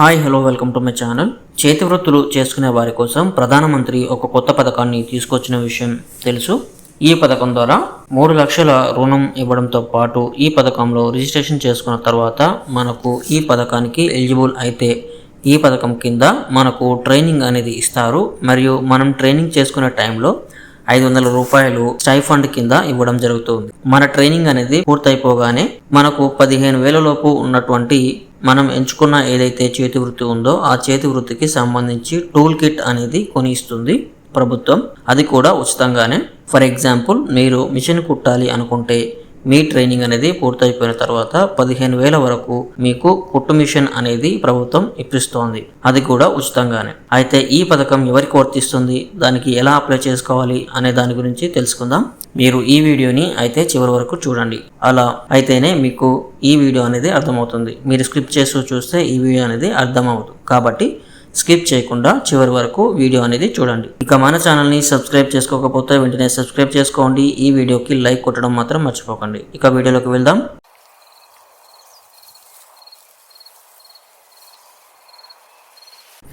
Hi hello welcome to my channel. చేతి వృత్తులు చేసుకునే వారి కోసం ప్రధానమంత్రి ఒక కొత్త పథకాన్ని తీసుకొచ్చిన విషయం తెలుసు. ఈ పథకం ద్వారా మూడు లక్షల రుణం ఇవ్వడంతో పాటు ఈ పథకంలో రిజిస్ట్రేషన్ చేసుకున్న తర్వాత మనకు ఈ పథకానికి ఎలిజిబుల్ అయితే ఈ పథకం కింద మనకు ట్రైనింగ్ అనేది ఇస్తారు. మరియు మనం ట్రైనింగ్ చేసుకునే టైంలో ఐదు వందల రూపాయలు స్టైఫండ్ కింద ఇవ్వడం జరుగుతుంది. మన ట్రైనింగ్ అనేది పూర్తయిపోగానే మనకు పదిహేను వేల లోపు ఉన్నటువంటి మనం ఎంచుకున్న ఏదైతే చేతి వృత్తి ఉందో ఆ చేతి వృత్తికి సంబంధించి టూల్ కిట్ అనేది కొని ఇస్తుంది ప్రభుత్వం. అది కూడా ఉచితంగానే. ఫర్ ఎగ్జాంపుల్ మీరు మిషన్ కుట్టాలి అనుకుంటే మీ ట్రైనింగ్ అనేది పూర్తయిపోయిన తర్వాత పదిహేను వేల వరకు మీకు కుట్టు మిషన్ అనేది ప్రభుత్వం ఇప్పిస్తోంది. అది కూడా ఉచితంగానే. అయితే ఈ పథకం ఎవరికి వర్తిస్తుంది? దానికి ఎలా అప్లై చేసుకోవాలి? అనే దాని గురించి తెలుసుకుందాం. మీరు ఈ వీడియోని అయితే చివరి వరకు చూడండి. అలా అయితేనే మీకు ఈ వీడియో అనేది అర్థమవుతుంది. మీరు స్క్రిప్ట్ చేస్తూ చూస్తే ఈ వీడియో అనేది అర్థమవుతుంది. కాబట్టి స్కిప్ చేయకుండా చివరి వరకు వీడియో అనేది చూడండి. ఇక మన ఛానల్ని సబ్స్క్రైబ్ చేసుకోకపోతే వెంటనే సబ్స్క్రైబ్ చేసుకోండి. ఈ వీడియోకి లైక్ కొట్టడం మాత్రం మర్చిపోకండి. ఇక వీడియోలోకి వెళ్దాం.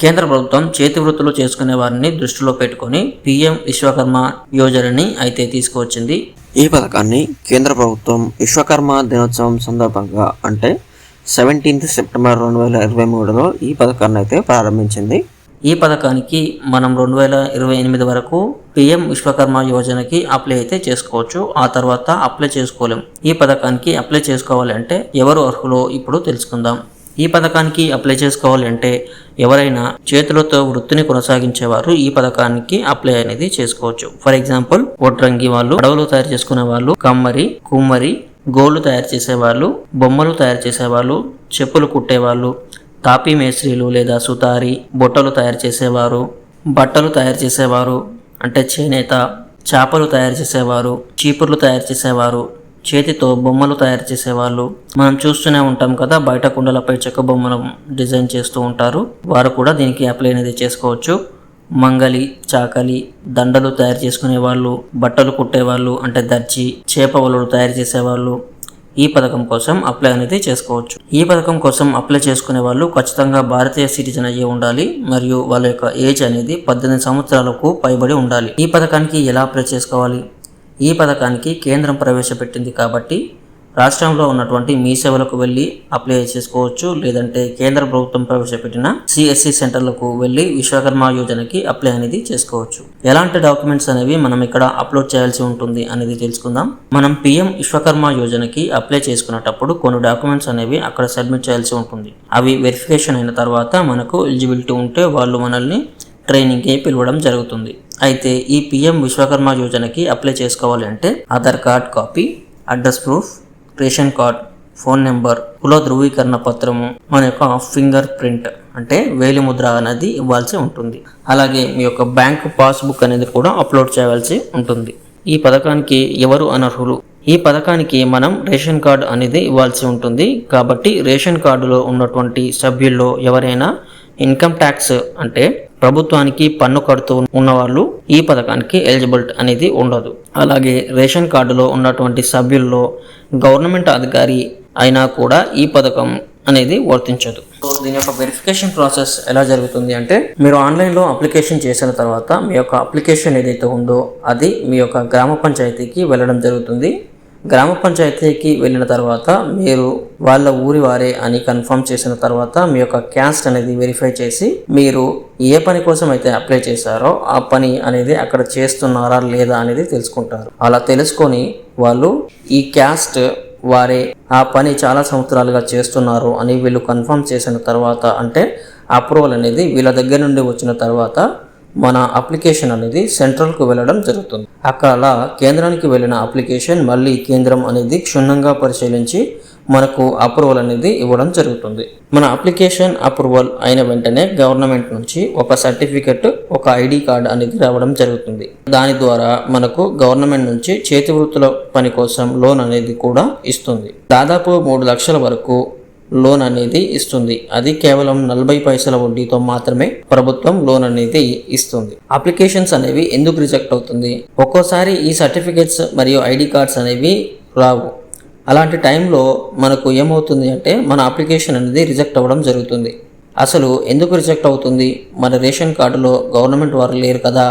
కేంద్ర ప్రభుత్వం చేతి వృత్తులు చేసుకునే వారిని దృష్టిలో పెట్టుకొని పిఎం విశ్వకర్మ యోజనని అయితే తీసుకువచ్చింది. ఈ పథకాన్ని కేంద్ర ప్రభుత్వం విశ్వకర్మ దినోత్సవం సందర్భంగా అంటే సెవెంటీన్త్ సెప్టెంబర్ రెండు వేల ఇరవై మూడులో ఈ పథకాన్ని అయితే ప్రారంభించింది. ఈ పథకానికి మనం రెండు వేల ఇరవై ఎనిమిది వరకు పిఎం విశ్వకర్మ యోజనకి అప్లై అయితే చేసుకోవచ్చు. ఆ తర్వాత అప్లై చేసుకోలేం. ఈ పథకానికి అప్లై చేసుకోవాలంటే ఎవరు అర్హులో ఇప్పుడు తెలుసుకుందాం. ఈ పథకానికి అప్లై చేసుకోవాలంటే ఎవరైనా చేతులతో వృత్తిని కొనసాగించేవారు ఈ పథకానికి అప్లై అనేది చేసుకోవచ్చు. ఫర్ ఎగ్జాంపుల్ వడ్రంగి వాళ్ళు అడవులు తయారు చేసుకునే వాళ్ళు కమ్మరి కుమ్మరి గోళ్ళు తయారు చేసేవాళ్ళు బొమ్మలు తయారు చేసేవాళ్ళు చెప్పులు కుట్టేవాళ్ళు తాపీ మేస్త్రీలు లేదా సుతారి బుట్టలు తయారు చేసేవారు బట్టలు తయారు చేసేవారు అంటే చేనేత చేపలు తయారు చేసేవారు చీపుర్లు తయారు చేసేవారు చేతితో బొమ్మలు తయారు చేసేవాళ్ళు. మనం చూస్తూనే ఉంటాం కదా బయట కుండలపై చెక్క బొమ్మలు డిజైన్ చేస్తూ ఉంటారు. వారు కూడా దీనికి అప్లై అనేది చేసుకోవచ్చు. మంగలి చాకలి దండలు తయారు చేసుకునే వాళ్ళు బట్టలు కుట్టేవాళ్ళు అంటే దర్జీ చేప వలలు తయారు చేసేవాళ్ళు ఈ పథకం కోసం అప్లై అనేది చేసుకోవచ్చు. ఈ పథకం కోసం అప్లై చేసుకునే వాళ్ళు ఖచ్చితంగా భారతీయ సిటిజన్ అయ్యి ఉండాలి మరియు వాళ్ళ యొక్క ఏజ్ అనేది పద్దెనిమిది సంవత్సరాలకు పైబడి ఉండాలి. ఈ పథకానికి ఎలా అప్లై చేసుకోవాలి? ఈ పథకానికి కేంద్రం ప్రవేశపెట్టింది కాబట్టి రాష్ట్రంలో ఉన్నటువంటి మీ సేవలకు వెళ్ళి అప్లై చేసుకోవచ్చు. లేదంటే కేంద్ర ప్రభుత్వం ప్రవేశపెట్టిన సిఎస్సి సెంటర్లకు వెళ్ళి విశ్వకర్మ యోజనకి అప్లై అనేది చేసుకోవచ్చు. ఎలాంటి డాక్యుమెంట్స్ అనేవి మనం ఇక్కడ అప్లోడ్ చేయాల్సి ఉంటుంది అనేది తెలుసుకుందాం. మనం పిఎం విశ్వకర్మ యోజనకి అప్లై చేసుకునేటప్పుడు కొన్ని డాక్యుమెంట్స్ అనేవి అక్కడ సబ్మిట్ చేయాల్సి ఉంటుంది. అవి వెరిఫికేషన్ అయిన తర్వాత మనకు ఎలిజిబిలిటీ ఉంటే వాళ్ళు మనల్ని ట్రైనింగ్కి పిలవడం జరుగుతుంది. అయితే ఈ పిఎం విశ్వకర్మ యోజనకి అప్లై చేసుకోవాలి అంటే Aadhaar card copy address proof ration card phone number కుల ధృవీకరణ పత్రము మన యొక్క ఫింగర్ ప్రింట్ అంటే వేలి ముద్ర అనేది ఇవ్వాల్సి ఉంటుంది. అలాగే మీ యొక్క బ్యాంక్ పాస్బుక్ అనేది కూడా అప్లోడ్ చేయవలసి ఉంటుంది. ఈ పథకానికి ఎవరు అనర్హులు? ఈ పథకానికి మనం రేషన్ కార్డు అనేది ఇవ్వాల్సి ఉంటుంది. కాబట్టి రేషన్ కార్డులో ఉన్నటువంటి సభ్యుల్లో ఎవరైనా ఇన్కమ్ ట్యాక్స్ అంటే ప్రభుత్వానికి పన్ను కడుతూ ఉన్నవాళ్ళు ఈ పథకానికి ఎలిజిబుల్ అనేది ఉండదు. అలాగే రేషన్ కార్డులో ఉన్నటువంటి సభ్యుల్లో గవర్నమెంట్ అధికారి అయినా కూడా ఈ పథకం అనేది వర్తించదు. సో దీని యొక్క వెరిఫికేషన్ ప్రాసెస్ ఎలా జరుగుతుంది అంటే మీరు ఆన్లైన్లో అప్లికేషన్ చేసిన తర్వాత మీ యొక్క అప్లికేషన్ ఏదైతే ఉందో అది మీ యొక్క గ్రామ పంచాయతీకి వెళ్ళడం జరుగుతుంది. గ్రామ పంచాయతీకి వెళ్ళిన తర్వాత మీరు వాళ్ళ ఊరి వారే అని కన్ఫర్మ్ చేసిన తర్వాత మీ యొక్క క్యాస్ట్ అనేది వెరిఫై చేసి మీరు ఏ పని కోసం అయితే అప్లై చేశారో ఆ పని అనేది అక్కడ చేస్తున్నారా లేదా అనేది తెలుసుకుంటారు. అలా తెలుసుకొని వాళ్ళు ఈ క్యాస్ట్ వారే ఆ పని చాలా సంవత్సరాలుగా చేస్తున్నారు అని వీళ్ళు కన్ఫర్మ్ చేసిన తర్వాత అంటే అప్రూవల్ అనేది వీళ్ళ దగ్గర నుండి వచ్చిన తర్వాత మన అప్లికేషన్ అనేది సెంట్రల్కు వెళ్ళడం జరుగుతుంది. అక్కడ అలా కేంద్రానికి వెళ్ళిన అప్లికేషన్ మళ్ళీ కేంద్రం అనేది క్షుణ్ణంగా పరిశీలించి మనకు అప్రూవల్ అనేది ఇవ్వడం జరుగుతుంది. మన అప్లికేషన్ అప్రూవల్ అయిన వెంటనే గవర్నమెంట్ నుంచి ఒక సర్టిఫికెట్ ఒక ఐడి కార్డ్ అనేది రావడం జరుగుతుంది. దాని ద్వారా మనకు గవర్నమెంట్ నుంచి చేతి వృత్తుల పని కోసం లోన్ అనేది కూడా ఇస్తుంది. దాదాపు మూడు లక్షల వరకు లోన్ అనేది ఇస్తుంది. అది కేవలం నలభై పైసల వడ్డీతో మాత్రమే ప్రభుత్వం లోన్ అనేది ఇస్తుంది. అప్లికేషన్స్ అనేవి ఎందుకు రిజెక్ట్ అవుతుంది? ఒక్కోసారి ఈ సర్టిఫికేట్స్ మరియు ఐడి కార్డ్స్ అనేవి రావు. అలాంటి టైంలో మనకు ఏమవుతుంది అంటే మన అప్లికేషన్ అనేది రిజెక్ట్ అవ్వడం జరుగుతుంది. అసలు ఎందుకు రిజెక్ట్ అవుతుంది? మన రేషన్ కార్డులో గవర్నమెంట్ వారు లేరు కదా.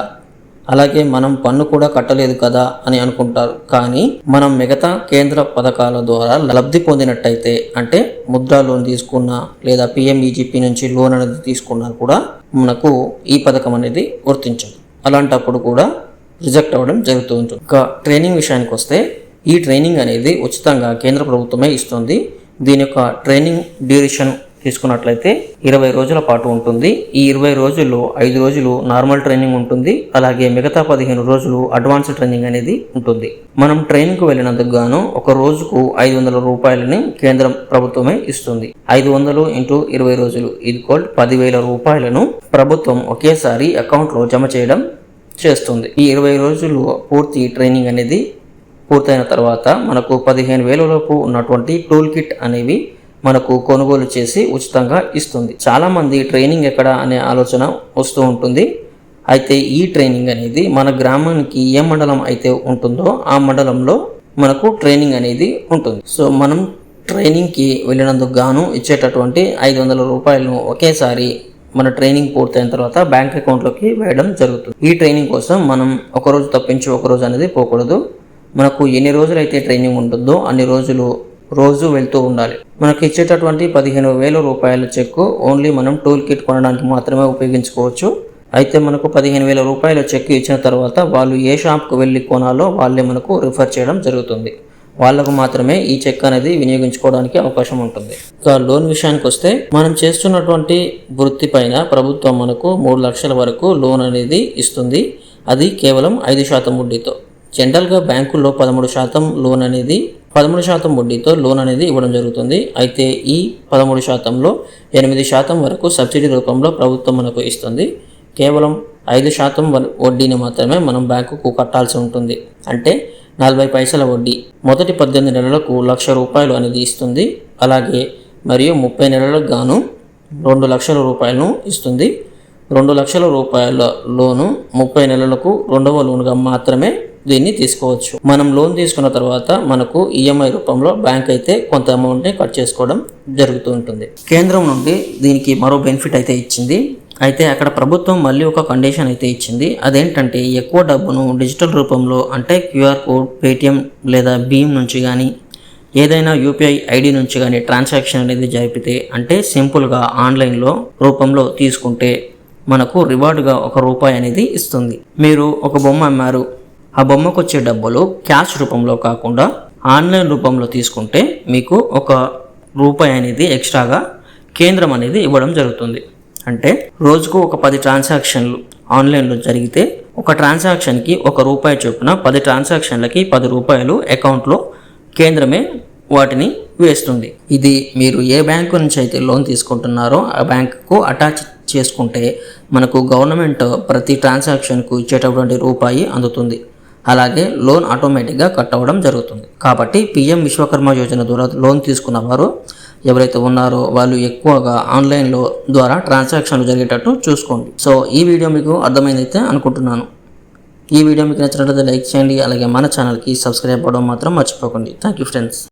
అలాగే మనం పన్ను కూడా కట్టలేదు కదా అని అనుకుంటారు. కానీ మనం మిగతా కేంద్ర పథకాల ద్వారా లబ్ధి పొందినట్టయితే అంటే ముద్రా లోన్ తీసుకున్నా లేదా పిఎంఈజీపీ నుంచి లోన్ అనేది తీసుకున్నా కూడా మనకు ఈ పథకం అనేది వర్తించదు అలాంటప్పుడు కూడా రిజెక్ట్ అవ్వడం జరుగుతూ ఉంటుంది. ఇంకా ట్రైనింగ్ విషయానికి వస్తే ఈ ట్రైనింగ్ అనేది ఉచితంగా కేంద్ర ప్రభుత్వమే ఇస్తుంది. దీని యొక్క ట్రైనింగ్ డ్యూరేషన్ తీసుకున్నట్లయితే ఇరవై రోజుల పాటు ఉంటుంది. ఈ ఇరవై రోజుల్లో ఐదు రోజులు నార్మల్ ట్రైనింగ్ ఉంటుంది. అలాగే మిగతా పదిహేను రోజులు అడ్వాన్స్ ట్రైనింగ్ అనేది ఉంటుంది. మనం ట్రైనింగ్కు వెళ్ళినందుకు గాను ఒక రోజుకు ఐదు వందల రూపాయలని కేంద్రం ప్రభుత్వమే ఇస్తుంది. ఐదు వందలు ఇంటూ ఇరవై రోజులు ఇది కోల్డ్ పదివేల రూపాయలను ప్రభుత్వం ఒకేసారి అకౌంట్లో జమ చేయడం చేస్తుంది. ఈ ఇరవై రోజులు పూర్తి ట్రైనింగ్ అనేది పూర్తయిన తర్వాత మనకు పదిహేను వేలలోపు ఉన్నటువంటి టూల్ కిట్ అనేవి మనకు కొనుగోలు చేసి ఉచితంగా ఇస్తుంది. చాలామంది ట్రైనింగ్ ఎక్కడ అనే ఆలోచన వస్తూ ఉంటుంది. అయితే ఈ ట్రైనింగ్ అనేది మన గ్రామానికి ఏ మండలం అయితే ఉంటుందో ఆ మండలంలో మనకు ట్రైనింగ్ అనేది ఉంటుంది. సో మనం ట్రైనింగ్కి వెళ్ళినందుకు గాను ఇచ్చేటటువంటి ఐదు వందల రూపాయలను ఒకేసారి మన ట్రైనింగ్ పూర్తయిన తర్వాత బ్యాంక్ అకౌంట్లోకి వేయడం జరుగుతుంది. ఈ ట్రైనింగ్ కోసం మనం ఒక రోజు తప్పించి ఒక రోజు అనేది పోకూడదు. మనకు ఎన్ని రోజులు అయితే ట్రైనింగ్ ఉంటుందో అన్ని రోజులు రోజు వెళ్తూ ఉండాలి. మనకి ఇచ్చేటటువంటి పదిహేను వేల రూపాయల చెక్కు ఓన్లీ మనం టూల్ కిట్ కొనడానికి మాత్రమే ఉపయోగించుకోవచ్చు. అయితే మనకు పదిహేను వేల రూపాయల చెక్ ఇచ్చిన తర్వాత వాళ్ళు ఏ షాప్కు వెళ్ళి కొనాలో వాళ్ళే మనకు రిఫర్ చేయడం జరుగుతుంది. వాళ్ళకు మాత్రమే ఈ చెక్ అనేది వినియోగించుకోవడానికి అవకాశం ఉంటుంది. ఇక లోన్ విషయానికి వస్తే మనం చేస్తున్నటువంటి వృత్తి పైన ప్రభుత్వం మనకు మూడు లక్షల వరకు లోన్ అనేది ఇస్తుంది. అది కేవలం ఐదు శాతం వడ్డీతో. జనరల్గా బ్యాంకుల్లో పదమూడు శాతం లోన్ అనేది పదమూడు శాతం వడ్డీతో లోన్ అనేది ఇవ్వడం జరుగుతుంది. అయితే ఈ పదమూడు శాతంలో ఎనిమిది శాతం వరకు సబ్సిడీ రూపంలో ప్రభుత్వం మనకు ఇస్తుంది. కేవలం ఐదు శాతం వ- వడ్డీని మాత్రమే మనం బ్యాంకుకు కట్టాల్సి ఉంటుంది. అంటే నలభై పైసల వడ్డీ మొదటి పద్దెనిమిది నెలలకు లక్ష రూపాయలు అనేది ఇస్తుంది. అలాగే మరియు ముప్పై నెలలకు గాను రెండు లక్షల రూపాయలను ఇస్తుంది. రెండు లక్షల రూపాయల లోను ముప్పై నెలలకు రెండవ లోనుగా మాత్రమే దీన్ని తీసుకోవచ్చు. మనం లోన్ తీసుకున్న తర్వాత మనకు ఈఎంఐ రూపంలో బ్యాంక్ అయితే కొంత అమౌంట్ని కట్ చేసుకోవడం జరుగుతూ ఉంటుంది. కేంద్రం నుండి దీనికి మరో బెనిఫిట్ అయితే ఇచ్చింది. అయితే అక్కడ ప్రభుత్వం మళ్ళీ ఒక కండిషన్ అయితే ఇచ్చింది. అదేంటంటే ఎక్కువ డబ్బును డిజిటల్ రూపంలో అంటే క్యూఆర్ కోడ్ పేటిఎం లేదా భీమ్ నుంచి కానీ ఏదైనా యూపీఐ ఐడి నుంచి కానీ ట్రాన్సాక్షన్ అనేది జరిపితే అంటే సింపుల్గా ఆన్లైన్లో రూపంలో తీసుకుంటే మనకు రివార్డుగా ఒక రూపాయి అనేది ఇస్తుంది. మీరు ఒక బొమ్మ అమ్మారు. ఆ బొమ్మకు వచ్చే డబ్బులు క్యాష్ రూపంలో కాకుండా ఆన్లైన్ రూపంలో తీసుకుంటే మీకు ఒక రూపాయి అనేది ఎక్స్ట్రాగా కేంద్రం అనేది ఇవ్వడం జరుగుతుంది. అంటే రోజుకు ఒక పది ట్రాన్సాక్షన్లు ఆన్లైన్లో జరిగితే ఒక ట్రాన్సాక్షన్కి ఒక రూపాయి చొప్పున పది ట్రాన్సాక్షన్లకి పది రూపాయలు అకౌంట్లో కేంద్రమే వాటిని వేస్తుంది. ఇది మీరు ఏ బ్యాంకు నుంచి అయితే లోన్ తీసుకుంటున్నారో ఆ బ్యాంకుకు అటాచ్ చేసుకుంటే మనకు గవర్నమెంట్ ప్రతి ట్రాన్సాక్షన్కు ఇచ్చేటటువంటి రూపాయి అందుతుంది. అలాగే లోన్ ఆటోమేటిక్గా కట్ అవ్వడం జరుగుతుంది. కాబట్టి పిఎం విశ్వకర్మ యోజన ద్వారా లోన్ తీసుకున్న వారు ఎవరైతే ఉన్నారో వాళ్ళు ఎక్కువగా ఆన్లైన్లో ద్వారా ట్రాన్సాక్షన్లు జరిగేటట్టు చూసుకోండి. సో ఈ వీడియో మీకు అర్థమైందైతే అనుకుంటున్నాను. ఈ వీడియో మీకు నచ్చినట్లయితే లైక్ చేయండి. అలాగే మన ఛానల్కి సబ్స్క్రైబ్ అవ్వడం మాత్రం మర్చిపోకండి. Thank you friends.